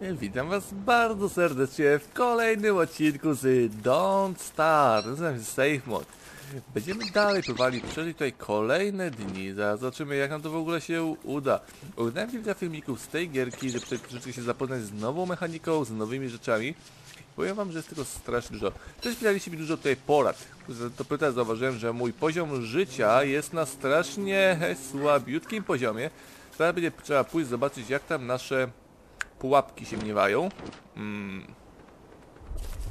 Witam was bardzo serdecznie w kolejnym odcinku z Don't Start, nazywam się Safe Mode. Będziemy dalej próbowali przeżyć tutaj kolejne dni, zaraz zobaczymy jak nam to w ogóle się uda. Oglądałem kilka filmików z tej gierki, żeby troszeczkę się zapoznać z nową mechaniką, z nowymi rzeczami. Powiem wam, że jest tego strasznie dużo. Też pisaliście mi dużo tutaj porad. To pytać zauważyłem, że mój poziom życia jest na strasznie słabiutkim poziomie. Teraz będzie trzeba pójść zobaczyć jak tam nasze pułapki się miewają. Hmm.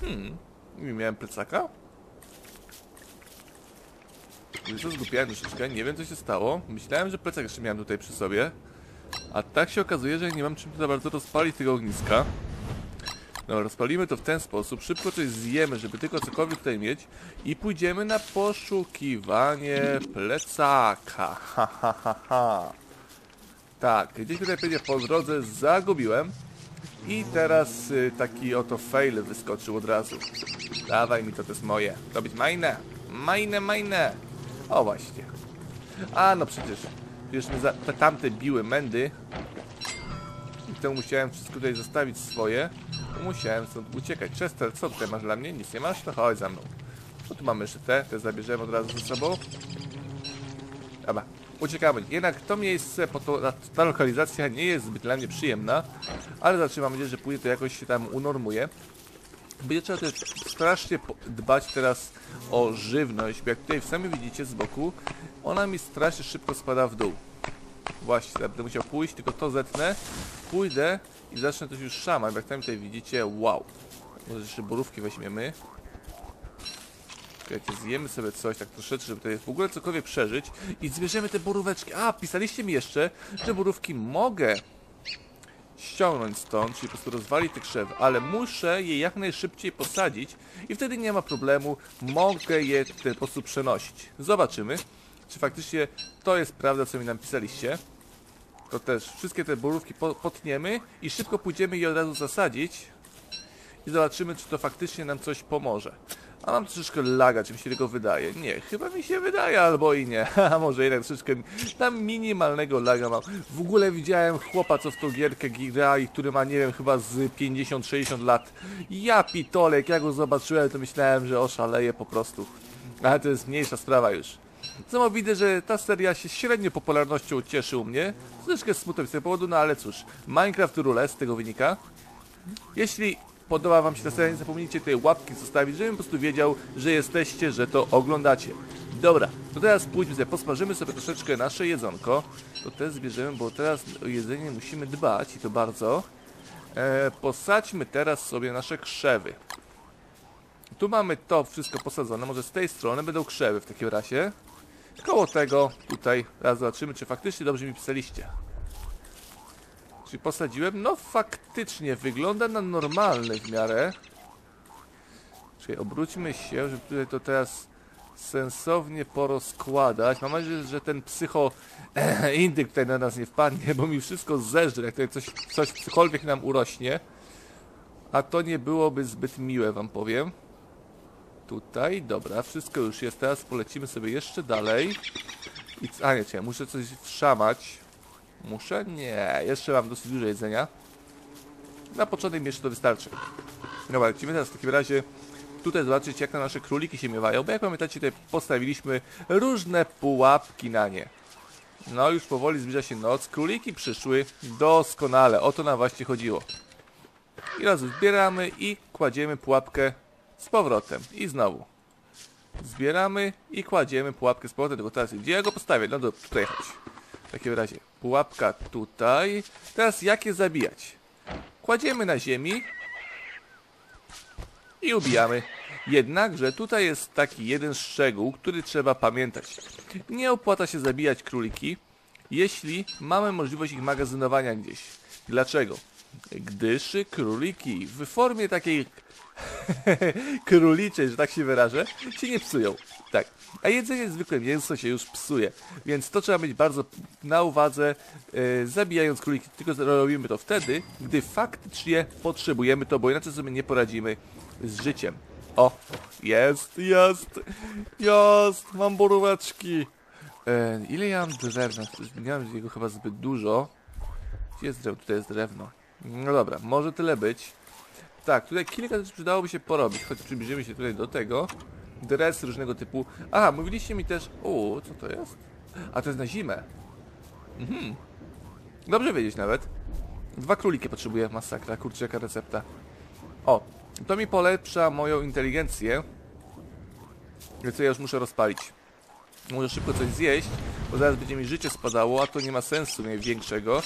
Hmm. Nie miałem plecaka? Co, zgupiałem troszeczkę, nie wiem co się stało. Myślałem, że plecak jeszcze miałem tutaj przy sobie. A tak się okazuje, że nie mam czym za bardzo rozpalić tego ogniska. No, rozpalimy to w ten sposób, szybko coś zjemy, żeby tylko cokolwiek tutaj mieć i pójdziemy na poszukiwanie plecaka. Ha, ha, ha, ha. Tak, gdzieś tutaj będzie po drodze zagubiłem i teraz y, taki oto fail wyskoczył od razu. Dawaj mi to, to jest moje. To być majne. Majne, majne. O właśnie. A no przecież, przecież mnie za, te tamte biły mędy i to musiałem wszystko tutaj zostawić swoje. Musiałem stąd uciekać. Chester, co tutaj masz dla mnie? Nic nie masz? To chodź za mną. No tu mamy jeszcze te, te zabierzemy od razu ze sobą. Dobra, uciekamy. Jednak to miejsce, to, ta lokalizacja nie jest zbyt dla mnie przyjemna, ale znaczy mam nadzieję, że później to jakoś się tam unormuje. Będzie trzeba też strasznie dbać teraz o żywność, bo jak tutaj sami widzicie z boku, ona mi strasznie szybko spada w dół. Właśnie, będę musiał pójść, tylko to zetnę, pójdę i zacznę to już szamać, jak tam tutaj widzicie, wow. Może jeszcze borówki weźmiemy. Słuchajcie, zjemy sobie coś tak troszeczkę, żeby tutaj w ogóle cokolwiek przeżyć i zbierzemy te boróweczki. A, pisaliście mi jeszcze, że borówki mogę ściągnąć stąd, czyli po prostu rozwalić te krzewy, ale muszę je jak najszybciej posadzić i wtedy nie ma problemu, mogę je ten sposób przenosić. Zobaczymy, czy faktycznie to jest prawda, co mi napisaliście. To też wszystkie te borówki potniemy i szybko pójdziemy je od razu zasadzić i zobaczymy, czy to faktycznie nam coś pomoże. A mam troszeczkę laga, czy mi się tego wydaje? Nie, chyba mi się wydaje, albo i nie. A może jednak troszeczkę tam minimalnego laga mam. W ogóle widziałem chłopa, co w tą gierkę gra i który ma, nie wiem, chyba z 50-60 lat. Ja pitolek, jak go zobaczyłem, to myślałem, że oszaleje po prostu. Ale to jest mniejsza sprawa już. Samo widzę, że ta seria się średnio popularnością cieszy u mnie. Troszeczkę smutno z tego powodu, no ale cóż. Minecraft Rule z tego wynika. Jeśli podoba wam się ta seria, nie zapomnijcie tej łapki zostawić, żebym po prostu wiedział, że jesteście, że to oglądacie. Dobra, to teraz pójdźmy sobie, posmażymy sobie troszeczkę nasze jedzonko. To też zbierzemy, bo teraz o jedzenie musimy dbać i to bardzo. E, posadźmy teraz sobie nasze krzewy. Tu mamy to wszystko posadzone, może z tej strony będą krzewy w takim razie. Koło tego tutaj raz zobaczymy, czy faktycznie dobrze mi pisaliście. Czyli posadziłem? No faktycznie, wygląda na normalny w miarę. Czyli obróćmy się, żeby tutaj to teraz sensownie porozkładać. Mam nadzieję, że ten psycho indyk tutaj na nas nie wpadnie, bo mi wszystko zeżre, jak tutaj coś, coś cokolwiek nam urośnie. A to nie byłoby zbyt miłe, wam powiem. Tutaj, dobra, wszystko już jest. Teraz polecimy sobie jeszcze dalej. I, a nie, czekaj, muszę coś wszamać. Muszę? Nie, jeszcze mam dosyć dużo jedzenia. Na początek mi jeszcze to wystarczy. Dobra, lecimy teraz w takim razie tutaj zobaczyć jak na nasze króliki się miewają, bo jak pamiętacie tutaj postawiliśmy różne pułapki na nie. No już powoli zbliża się noc, króliki przyszły doskonale, o to nam właśnie chodziło. I raz zbieramy i kładziemy pułapkę z powrotem i znowu. Zbieramy i kładziemy pułapkę z powrotem, tylko teraz gdzie ja go postawię? No to tutaj chodź. Takim razie pułapka tutaj. Teraz jak je zabijać? Kładziemy na ziemi i ubijamy. Jednakże tutaj jest taki jeden szczegół, który trzeba pamiętać. Nie opłaca się zabijać króliki, jeśli mamy możliwość ich magazynowania gdzieś. Dlaczego? Gdyż króliki w formie takiej króliczej, że tak się wyrażę, się nie psują. Tak. A jedzenie zwykłe mięso się już psuje. Więc to trzeba mieć bardzo na uwadze, e, zabijając króliki. Tylko robimy to wtedy, gdy faktycznie potrzebujemy to, bo inaczej sobie nie poradzimy z życiem. O, jest, jest, jest, mam boróweczki. E, ile ja mam drewna? Nie mam jego chyba zbyt dużo. Gdzie jest drewno? Tutaj jest drewno. No dobra, może tyle być. Tak, tutaj kilka rzeczy przydałoby się porobić, choć przybliżymy się tutaj do tego. Dres różnego typu. Aha, mówiliście mi też... O, co to jest? A to jest na zimę. Mhm. Dobrze wiedzieć nawet. Dwa króliki potrzebuję, masakra, kurczę, jaka recepta. O, to mi polepsza moją inteligencję. Więc ja już muszę rozpalić. Muszę szybko coś zjeść, bo zaraz będzie mi życie spadało, a to nie ma sensu największego.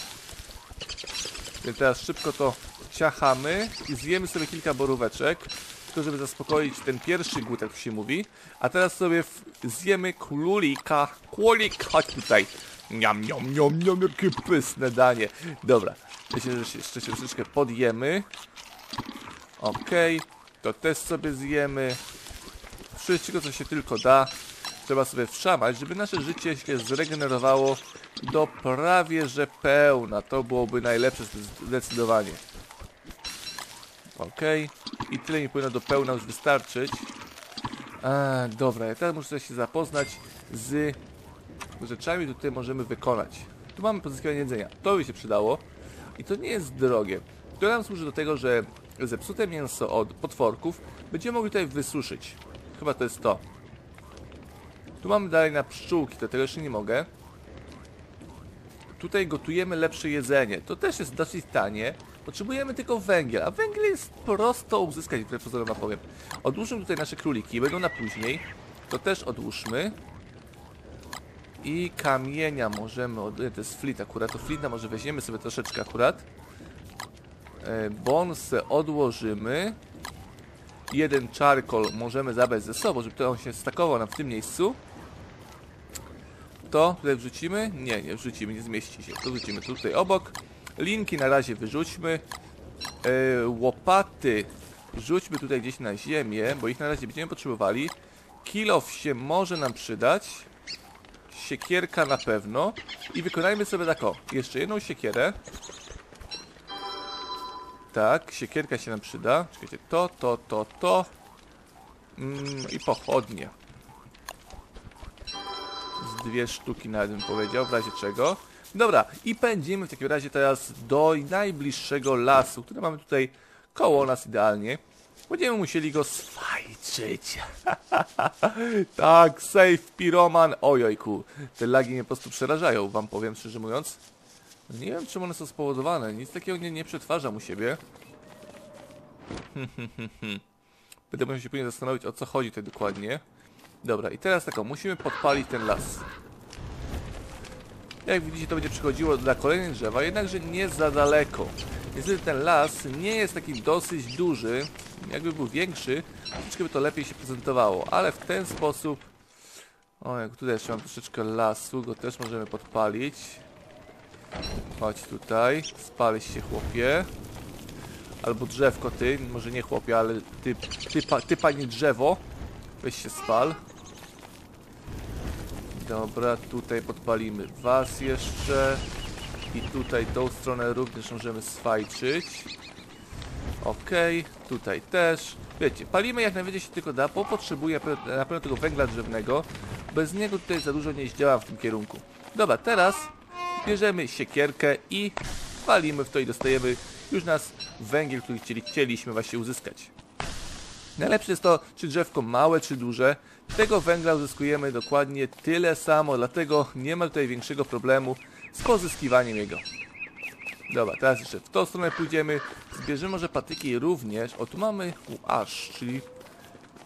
Więc teraz szybko to ciachamy i zjemy sobie kilka boróweczek, tylko żeby zaspokoić ten pierwszy głód, jak się mówi. A teraz sobie zjemy królika, królika tutaj. Niam, niam, niam, niam, jakie pyszne danie. Dobra, myślę, że jeszcze się troszeczkę podjemy. Okej, to też sobie zjemy. Wszystko, co się tylko da, trzeba sobie wszamać, żeby nasze życie się zregenerowało do prawie że pełna. To byłoby najlepsze zdecydowanie. Okej, i tyle mi powinno do pełna już wystarczyć. A, dobra, ja teraz muszę się zapoznać z rzeczami, które tutaj możemy wykonać. Tu mamy pozyskiwanie jedzenia. To by się przydało. I to nie jest drogie. To nam służy do tego, że zepsute mięso od potworków będziemy mogli tutaj wysuszyć. Chyba to jest to. Tu mamy dalej na pszczółki, do tego jeszcze nie mogę. Tutaj gotujemy lepsze jedzenie. To też jest dosyć tanie. Potrzebujemy tylko węgiel, a węgiel jest prosto uzyskać, wbrew pozorom powiem. Odłóżmy tutaj nasze króliki, będą na później. To też odłóżmy. I kamienia możemy, od... to jest flit akurat, to flita może weźmiemy sobie troszeczkę akurat. E, Bonsę odłożymy. Jeden czarkol możemy zabrać ze sobą, żeby to on się stakował nam w tym miejscu. To tutaj wrzucimy? Nie, nie wrzucimy, nie zmieści się. To wrzucimy tutaj obok. Linki na razie wyrzućmy. E, łopaty rzućmy tutaj gdzieś na ziemię, bo ich na razie będziemy potrzebowali. Kilof się może nam przydać. Siekierka na pewno. I wykonajmy sobie tak o. Jeszcze jedną siekierę. Tak, siekierka się nam przyda. Czekajcie, to, to, to, to. Mm, I pochodnie. Z dwie sztuki nawet bym powiedział, w razie czego. Dobra, i pędzimy w takim razie teraz do najbliższego lasu, który mamy tutaj koło nas idealnie. Będziemy musieli go swajczyć. tak, safe piroman. Ojojku, te lagi mnie po prostu przerażają, wam powiem szczerze mówiąc. Nie wiem, czym one są spowodowane. Nic takiego nie, nie przetwarzam u siebie. Będę musiał się później zastanowić, o co chodzi tutaj dokładnie. Dobra, i teraz taką, musimy podpalić ten las. Jak widzicie, to będzie przychodziło dla kolejnych drzewa, jednakże nie za daleko. Niestety ten las nie jest taki dosyć duży. Jakby był większy, troszeczkę by to lepiej się prezentowało, ale w ten sposób... O, jak tutaj jeszcze mam troszeczkę lasu, go też możemy podpalić. Chodź tutaj, spalić się chłopie. Albo drzewko ty, może nie chłopie, ale ty, ty, pa, ty panie drzewo. Weź się spal. Dobra, tutaj podpalimy was jeszcze. I tutaj tą stronę również możemy swajczyć. Okej, tutaj też. Wiecie, palimy jak najwięcej się tylko da, bo potrzebuję na pewno- tego węgla drzewnego. Bez niego tutaj za dużo nie zdziałam w tym kierunku. Dobra, teraz bierzemy siekierkę i palimy w to i dostajemy już nas węgiel, który chcieli, chcieliśmy właśnie uzyskać. Najlepsze jest to, czy drzewko małe, czy duże. Tego węgla uzyskujemy dokładnie tyle samo, dlatego nie ma tutaj większego problemu z pozyskiwaniem jego. Dobra, teraz jeszcze w tą stronę pójdziemy. Zbierzemy może patyki również. O, tu mamy aż, czyli...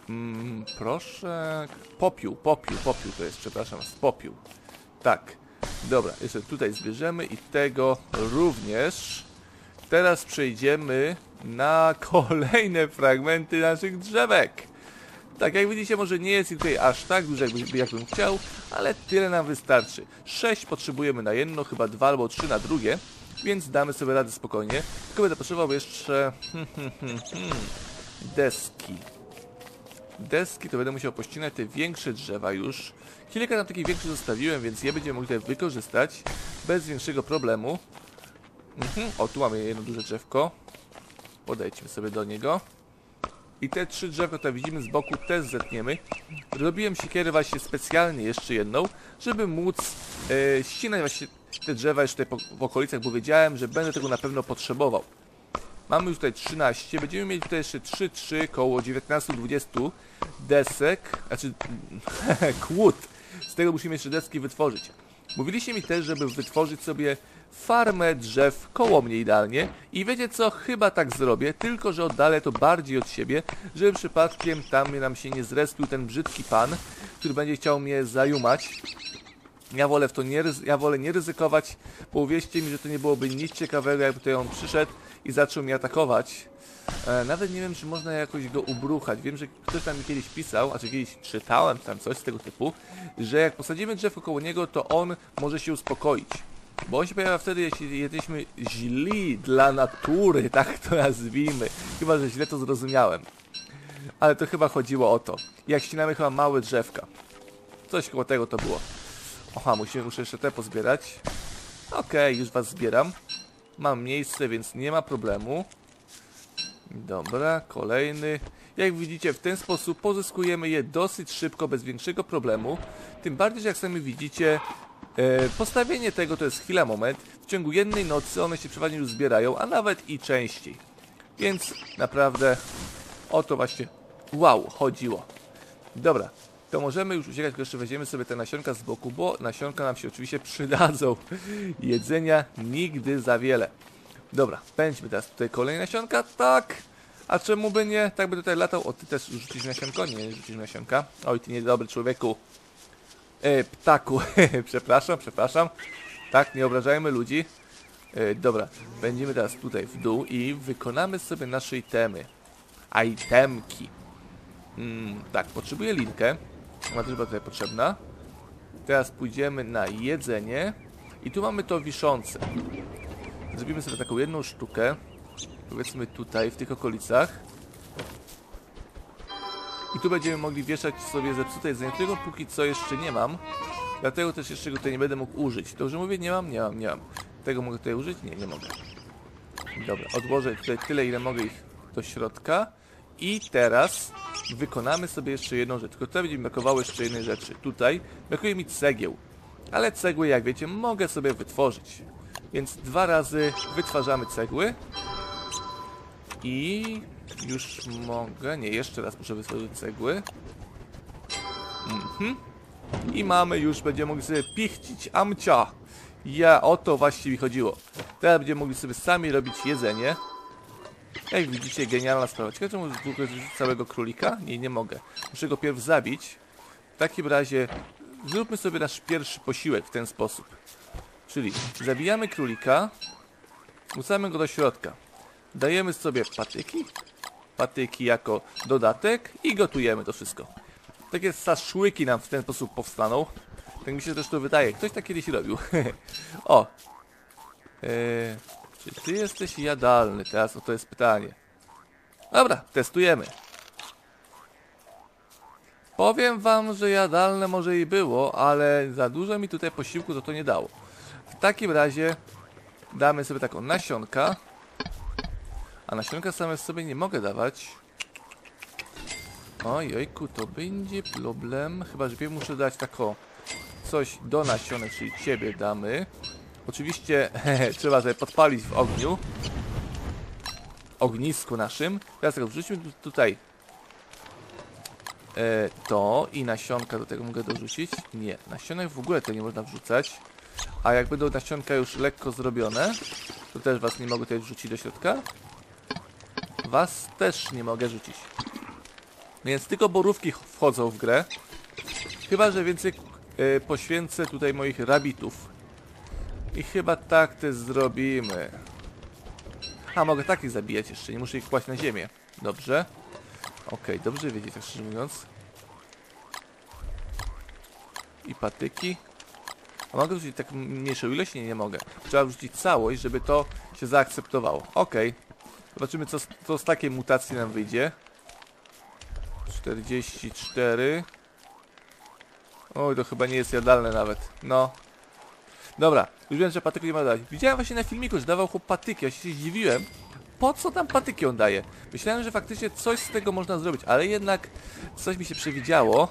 Mm, proszę... Popiół, popiół, popiół to jest, przepraszam, popiół. Tak. Dobra, jeszcze tutaj zbierzemy i tego również. Teraz przejdziemy na kolejne fragmenty naszych drzewek. Tak, jak widzicie, może nie jest ich tutaj aż tak dużo, jakby, jakbym chciał, ale tyle nam wystarczy. 6 potrzebujemy na jedno, chyba dwa albo trzy na drugie, więc damy sobie radę spokojnie. Tylko będę potrzebował jeszcze hmm, hmm, hmm, deski. Deski to będę musiał pościnać te większe drzewa już. Kilka tam takich większych zostawiłem, więc je będziemy mogli tutaj wykorzystać bez większego problemu. Mhm. O, tu mamy jedno duże drzewko. Podejdźmy sobie do niego. I te trzy drzewka, które widzimy z boku, też zetniemy. Robiłem siekierę właśnie specjalnie jeszcze jedną, żeby móc e, ścinać właśnie te drzewa jeszcze tutaj po, w okolicach, bo wiedziałem, że będę tego na pewno potrzebował. Mamy już tutaj 13, będziemy mieli tutaj jeszcze 3, 3, koło 19-20 desek, znaczy kłód. Z tego musimy jeszcze deski wytworzyć. Mówiliście mi też, żeby wytworzyć sobie farmę drzew koło mnie idealnie i wiecie co, chyba tak zrobię, tylko że oddalę to bardziej od siebie, żeby przypadkiem tam nam się nie zrespił ten brzydki pan, który będzie chciał mnie zajumać. Ja wolę w to nie, ja wolę nie ryzykować, bo uwierzcie mi, że to nie byłoby nic ciekawego, jakby tutaj on przyszedł i zaczął mnie atakować. E, nawet nie wiem, czy można jakoś go ubruchać. Wiem, że ktoś tam mi kiedyś pisał, a czy kiedyś czytałem tam coś z tego typu, że jak posadzimy drzewko koło niego, to on może się uspokoić. Bo on się pojawia wtedy, jeśli jesteśmy źli dla natury, tak to nazwijmy. Chyba, że źle to zrozumiałem. Ale to chyba chodziło o to. Jak ścinamy chyba małe drzewka. Coś koło tego to było. Aha, musimy, muszę jeszcze te pozbierać. Okej, już was zbieram. Mam miejsce, więc nie ma problemu. Dobra, kolejny. Jak widzicie, w ten sposób pozyskujemy je dosyć szybko, bez większego problemu. Tym bardziej, że jak sami widzicie, e, postawienie tego to jest chwila, moment. W ciągu jednej nocy one się przeważnie już zbierają, a nawet i częściej. Więc naprawdę o to właśnie wow chodziło. Dobra, to możemy już uciekać, tylko jeszcze weźmiemy sobie te nasionka z boku, bo nasionka nam się oczywiście przydadzą. Jedzenia nigdy za wiele. Dobra, pędźmy teraz tutaj kolejne nasionka, tak. A czemu by nie? Tak by tutaj latał. O, ty też rzucisz nasionko? Nie, rzucisz nasionka. Oj, ty niedobry człowieku. E, ptaku, przepraszam, przepraszam. Tak, nie obrażajmy ludzi. E, dobra, będziemy teraz tutaj w dół i wykonamy sobie nasze itemy. Itemki. Mm, tak, potrzebuję linkę. Ona też była tutaj potrzebna. Teraz pójdziemy na jedzenie. I tu mamy to wiszące. Zrobimy sobie taką jedną sztukę. Powiedzmy tutaj, w tych okolicach. I tu będziemy mogli wieszać sobie zepsute jedzenie, którego póki co jeszcze nie mam. Dlatego też jeszcze go tutaj nie będę mógł użyć. Dobrze mówię? Nie mam? Nie mam, nie mam. Tego mogę tutaj użyć? Nie, nie mogę. Dobra, odłożę tutaj tyle, ile mogę ich do środka. I teraz wykonamy sobie jeszcze jedną rzecz. Tylko tutaj będzie mi brakowało jeszcze jednej rzeczy. Tutaj brakuje mi cegieł. Ale cegły, jak wiecie, mogę sobie wytworzyć. Więc dwa razy wytwarzamy cegły. I już mogę. Nie, jeszcze raz muszę wytworzyć cegły. Mhm. I mamy już, będziemy mogli sobie pichcić. Amcia! Ja, o to właśnie mi chodziło. Teraz będziemy mogli sobie sami robić jedzenie. Jak widzicie, genialna sprawa. Ciekawe, może długo całego królika? Nie, nie mogę. Muszę go pierw zabić. W takim razie zróbmy sobie nasz pierwszy posiłek w ten sposób. Czyli zabijamy królika, wrzucamy go do środka. Dajemy sobie patyki, patyki jako dodatek i gotujemy to wszystko. Takie saszłyki nam w ten sposób powstaną. Tak mi się to wydaje. Ktoś tak kiedyś robił. o! Eee, czy ty jesteś jadalny? Teraz o to jest pytanie. Dobra, testujemy. Powiem wam, że jadalne może i było, ale za dużo mi tutaj posiłku to to nie dało. Takim razie damy sobie taką nasionka. A nasionka same sobie nie mogę dawać. Ojejku, to będzie problem. Chyba, że muszę dać tako coś do nasionek, czyli ciebie damy. Oczywiście trzeba sobie podpalić w ogniu. Ognisku naszym. Teraz tak, wrzućmy tu- tutaj e, to i nasionka do tego mogę dorzucić. Nie, nasionek w ogóle to nie można wrzucać. A jak będą nasionka już lekko zrobione, to też was nie mogę tutaj wrzucić do środka. Was też nie mogę rzucić. Więc tylko borówki ch- wchodzą w grę. Chyba, że więcej e, poświęcę tutaj moich rabitów. I chyba tak też zrobimy. A, mogę takich zabijać jeszcze, nie muszę ich kłaść na ziemię. Dobrze. Okej, dobrze wiedzieć, tak szczerze mówiąc. I patyki. A mogę wrzucić tak mniejszą ilość? Nie, nie mogę. Trzeba wrzucić całość, żeby to się zaakceptowało. Okej. Zobaczymy, co z, co z takiej mutacji nam wyjdzie. 44. Oj, to chyba nie jest jadalne nawet. No. Dobra, już wiem, że patyki nie ma dać. Widziałem właśnie na filmiku, że dawał chłop patyki, ja się zdziwiłem. Po co tam patyki on daje? Myślałem, że faktycznie coś z tego można zrobić, ale jednak coś mi się przewidziało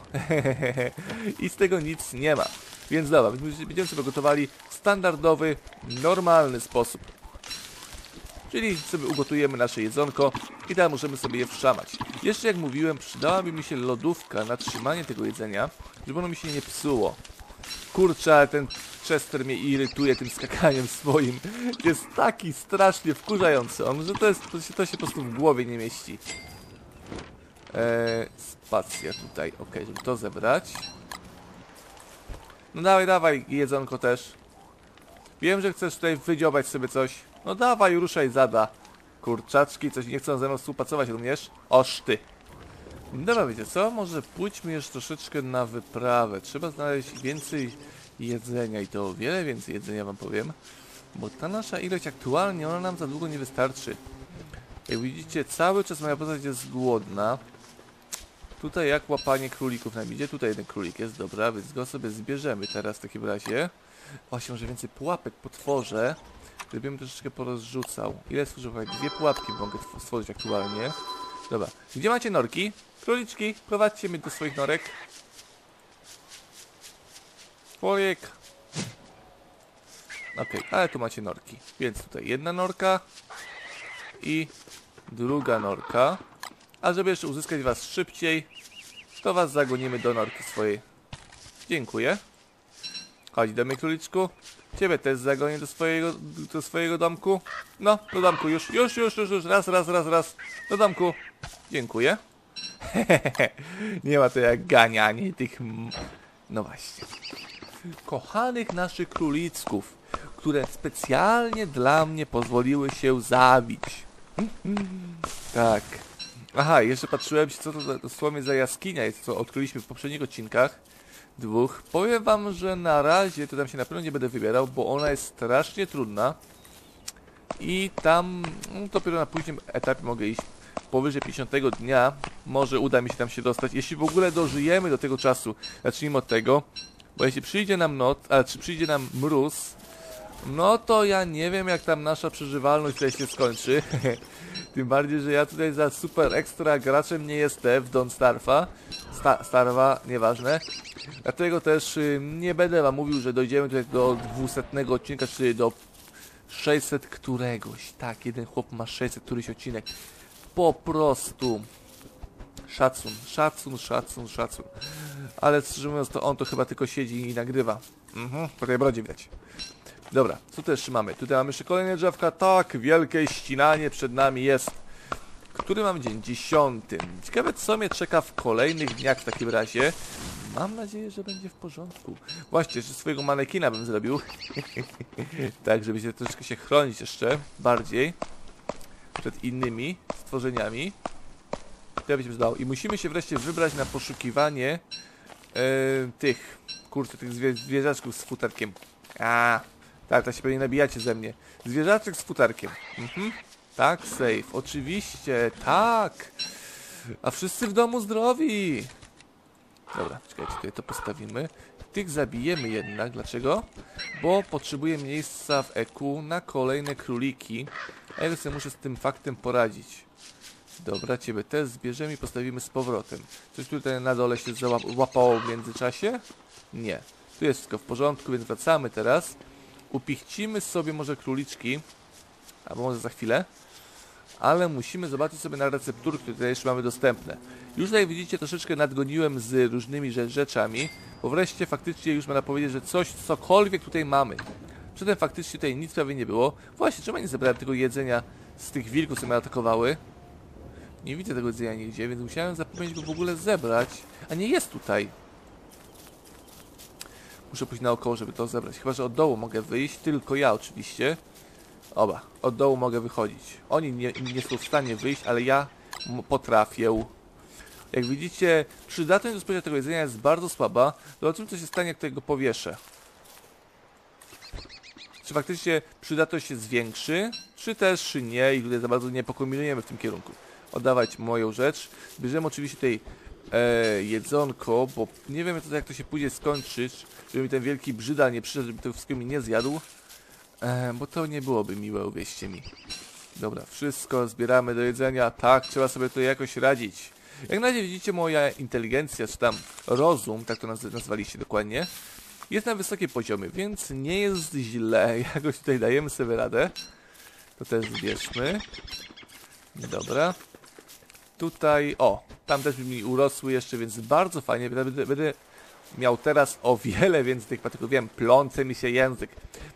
i z tego nic nie ma. Więc dobra, będziemy sobie gotowali w standardowy, normalny sposób. Czyli sobie ugotujemy nasze jedzonko i teraz możemy sobie je wszamać. Jeszcze jak mówiłem, przydałaby mi się lodówka na trzymanie tego jedzenia, żeby ono mi się nie psuło. Kurczę, ale ten Chester mnie irytuje tym skakaniem swoim. Jest taki strasznie wkurzający on, że to, jest, to, się, to się po prostu w głowie nie mieści. Eee, spacja tutaj, ok, żeby to zebrać. No dawaj, dawaj, jedzonko też. Wiem, że chcesz tutaj wydziobać sobie coś. No dawaj, ruszaj, zada. Kurczaczki, coś nie chcą ze mną współpracować również? Oż ty. Dobra, wiecie co? Może pójdźmy jeszcze troszeczkę na wyprawę. Trzeba znaleźć więcej jedzenia i to o wiele więcej jedzenia wam powiem. Bo ta nasza ilość aktualnie, ona nam za długo nie wystarczy. Jak widzicie, cały czas moja postać jest głodna. Tutaj jak łapanie królików nam idzie. Tutaj jeden królik jest, dobra, więc go sobie zbierzemy teraz w takim razie. Właśnie, może więcej pułapek potworzę. Gdybym troszeczkę porozrzucał. Ile stworzył? Dwie pułapki mogę stworzyć aktualnie. Dobra. Gdzie macie norki? Króliczki, prowadźcie mnie do swoich norek. Człowiek. Okej, okay, ale tu macie norki. Więc tutaj jedna norka i druga norka. A żeby jeszcze uzyskać was szybciej, to was zagonimy do norki swojej. Dziękuję. Chodź, damy króliczku. Ciebie też zagonię do swojego, do swojego domku. No, do domku, już, już, już, już, już, raz, raz, raz, raz. Do domku. Dziękuję. Nie ma to jak ganianie tych... No właśnie. Kochanych naszych królicków, które specjalnie dla mnie pozwoliły się zabić. tak. Aha, jeszcze patrzyłem się, co to dosłownie za jaskinia jest, co odkryliśmy w poprzednich odcinkach dwóch. Powiem wam, że na razie to tam się na pewno nie będę wybierał, bo ona jest strasznie trudna. I tam no, dopiero na późnym etapie mogę iść powyżej 50 dnia. Może uda mi się tam się dostać, jeśli w ogóle dożyjemy do tego czasu. Zacznijmy od tego, bo jeśli przyjdzie nam noc, a czy przyjdzie nam mróz, no to ja nie wiem jak tam nasza przeżywalność tutaj się skończy. Tym bardziej, że ja tutaj za super ekstra graczem nie jestem w Don't Starfa. Sta Starwa, nieważne. Dlatego też y, nie będę wam mówił, że dojdziemy tutaj do 200 odcinka, czy do 600 któregoś. Tak, jeden chłop ma 600 któryś odcinek. Po prostu. Szacun, szacun, szacun, szacun. Ale szczerze mówiąc, to on to chyba tylko siedzi i nagrywa. Mhm, po tej brodzie widać. Dobra, co tu jeszcze mamy? Tutaj mamy jeszcze kolejne drzewka. Tak, wielkie ścinanie przed nami jest. Który mam dzień? Dziesiąty. Ciekawe, co mnie czeka w kolejnych dniach w takim razie. Mam nadzieję, że będzie w porządku. Właśnie, że swojego manekina bym zrobił. tak, żeby się troszeczkę się chronić jeszcze bardziej przed innymi stworzeniami. To by się przydało. I musimy się wreszcie wybrać na poszukiwanie e, tych, kurczę, tych zwie zwierzaczków z futerkiem. A, tak, to się pewnie nabijacie ze mnie. Zwierzaczek z futerkiem. Mhm. Tak, safe. Oczywiście, tak. A wszyscy w domu zdrowi. Dobra, czekajcie, tutaj to postawimy. Tych zabijemy jednak. Dlaczego? Bo potrzebuję miejsca w EQ na kolejne króliki. A ja sobie muszę z tym faktem poradzić. Dobra, ciebie też zbierzemy i postawimy z powrotem. Coś tutaj na dole się załapało w międzyczasie? Nie. Tu jest wszystko w porządku, więc wracamy teraz. Upichcimy sobie może króliczki. Albo może za chwilę ale musimy zobaczyć sobie na receptury, które tutaj jeszcze mamy dostępne. Już tutaj widzicie, troszeczkę nadgoniłem z różnymi rzeczami, bo wreszcie faktycznie już można powiedzieć, że coś, cokolwiek tutaj mamy. Przedtem faktycznie tutaj nic prawie nie było. Właśnie, czemu nie zebrałem tego jedzenia z tych wilków, co mnie atakowały? Nie widzę tego jedzenia nigdzie, więc musiałem zapomnieć go w ogóle zebrać. A nie jest tutaj. Muszę pójść naokoło, żeby to zebrać. Chyba, że od dołu mogę wyjść, tylko ja oczywiście. Oba, od dołu mogę wychodzić. Oni nie, nie są w stanie wyjść, ale ja potrafię. Jak widzicie, przydatność do spożycia tego jedzenia jest bardzo słaba. Zobaczymy, co się stanie, jak tego powieszę. Czy faktycznie przydatność się zwiększy, czy też nie i tutaj za bardzo nie pokombinujemy w tym kierunku. Oddawać moją rzecz. Bierzemy oczywiście tutaj e, jedzonko, bo nie wiem jak to się później skończyć, żeby mi ten wielki brzydal nie przyszedł, żeby to wszystko mi nie zjadł. E, bo to nie byłoby miłe, uwierzcie mi. Dobra, wszystko zbieramy do jedzenia. Tak, trzeba sobie to jakoś radzić. Jak na razie widzicie, moja inteligencja, czy tam rozum, tak to naz nazwaliście dokładnie, jest na wysokim poziomie, więc nie jest źle. Jakoś tutaj dajemy sobie radę. To też zbierzmy. Dobra. Tutaj, o, tam też by mi urosły jeszcze, więc bardzo fajnie. Będę, będę miał teraz o wiele więcej tych patyków. Wiem, plące mi się język.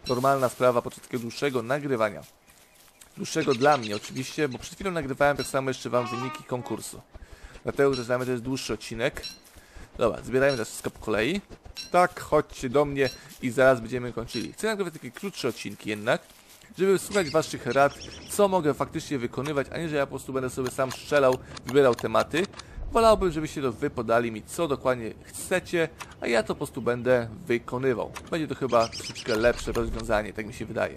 Normalna sprawa podczas takiego dłuższego nagrywania. Dłuższego dla mnie oczywiście, bo przed chwilą nagrywałem tak samo jeszcze wam wyniki konkursu. Dlatego dla mnie to jest dłuższy odcinek. Dobra, zbierajmy teraz wszystko po kolei. Tak, chodźcie do mnie i zaraz będziemy kończyli. Chcę nagrywać takie krótsze odcinki jednak, żeby słuchać waszych rad, co mogę faktycznie wykonywać, a nie, że ja po prostu będę sobie sam strzelał, wybierał tematy. Wolałbym, żebyście to wy podali mi, co dokładnie chcecie, a ja to po prostu będę wykonywał. Będzie to chyba troszeczkę lepsze rozwiązanie, tak mi się wydaje.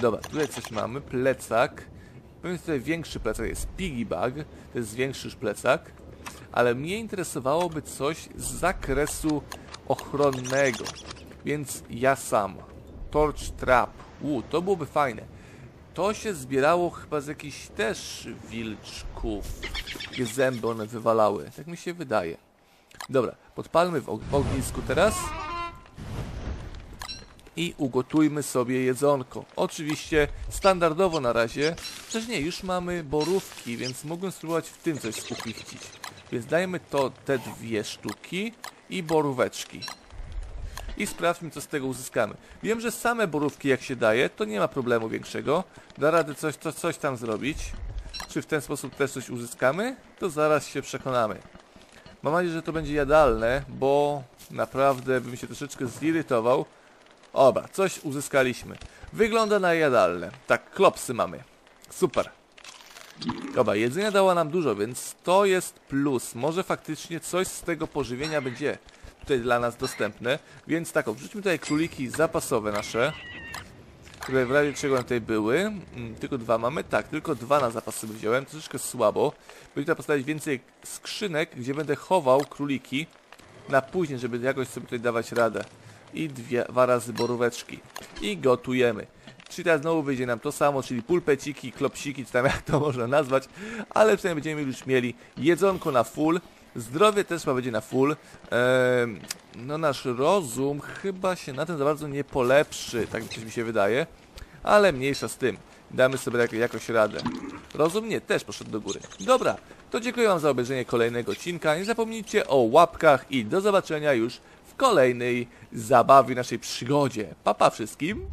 Dobra, tutaj coś mamy, plecak. Powiem tutaj większy plecak, jest Piggy Bag, to jest większy już plecak. Ale mnie interesowałoby coś z zakresu ochronnego. Więc ja sam. Torch Trap. U, to byłoby fajne. To się zbierało chyba z jakichś też wilczków. Jakie zęby one wywalały. Tak mi się wydaje. Dobra, podpalmy w og- ognisku teraz. I ugotujmy sobie jedzonko. Oczywiście standardowo na razie. Przecież nie, już mamy borówki, więc mogłem spróbować w tym coś upichcić. Więc dajmy to te dwie sztuki i boróweczki. I sprawdźmy, co z tego uzyskamy. Wiem, że same borówki, jak się daje, to nie ma problemu większego. Da radę coś, to, coś tam zrobić. Czy w ten sposób też coś uzyskamy? To zaraz się przekonamy. Mam nadzieję, że to będzie jadalne, bo naprawdę bym się troszeczkę zirytował. Oba, coś uzyskaliśmy. Wygląda na jadalne. Tak, klopsy mamy. Super. Dobra, jedzenia dała nam dużo, więc to jest plus. Może faktycznie coś z tego pożywienia będzie tutaj dla nas dostępne. Więc tak, wrzućmy tutaj króliki zapasowe nasze. Które w razie czego tutaj były. Mm, tylko dwa mamy? Tak, tylko dwa na zapas sobie wziąłem. Troszeczkę słabo. Będzie tutaj postawić więcej skrzynek, gdzie będę chował króliki na później, żeby jakoś sobie tutaj dawać radę. I dwie, dwa razy boróweczki. I gotujemy. Czyli teraz znowu wyjdzie nam to samo, czyli pulpeciki, klopsiki, czy tam jak to można nazwać, ale przynajmniej będziemy już mieli jedzonko na full, zdrowie też ma będzie na full. Ehm, no nasz rozum chyba się na tym za bardzo nie polepszy, tak mi się wydaje, ale mniejsza z tym. Damy sobie jak, jakoś radę. Rozum nie, też poszedł do góry. Dobra, to dziękuję Wam za obejrzenie kolejnego odcinka. Nie zapomnijcie o łapkach i do zobaczenia już w kolejnej zabawie, naszej przygodzie. Pa, pa wszystkim!